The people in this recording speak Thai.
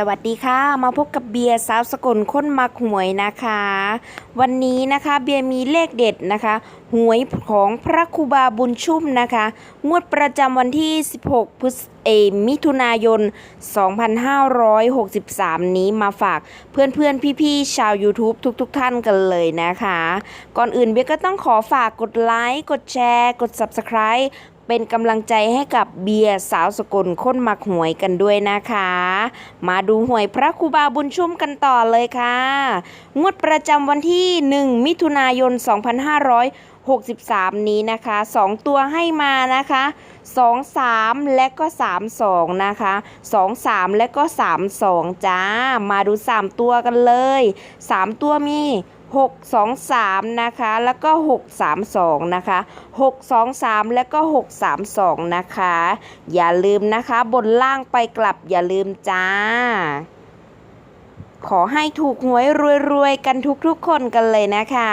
สวัสดีค่ะ มาพบกับเบียร์สาวสกลค้นมักหวยนะคะ วันนี้นะคะเบียร์มีเลขเด็ดนะคะ หวยของพระครูบาบุญชุ่มนะคะ งวดประจำวันที่ 16 พฤษเอมิถุนายน 2563 นี้มาฝากเพื่อนๆ พี่ๆ ชาว YouTube ทุกๆท่านกันเลยนะคะ ก่อนอื่นเบียร์ก็ต้องขอฝากกดไลค์กดแชร์ กด Subscribe เป็นกำลังใจให้กับเบียร์สาวสกลค้นมักหวยกันด้วยนะคะ มาดูหวยพระครูบาบุญชุ่มกันต่อเลยค่ะ งวดประจำวันที่ 1 มิถุนายน 2563 นี้นะคะ 2 ตัวให้มานะคะ 2 3 และก็ 3 2 นะคะ 2 3 และก็ 3 2 จ้า มาดู 3 ตัวกันเลย 3 ตัวมี 6 2 3 นะคะ แล้วก็ 6 3 2 นะคะ 6 2 3 แล้วก็ 6 3 2 นะคะ อย่าลืมนะคะ บนล่างไปกลับอย่าลืมจ้า ขอให้ถูกหวยรวยๆ กันทุกๆคนกันเลยนะคะ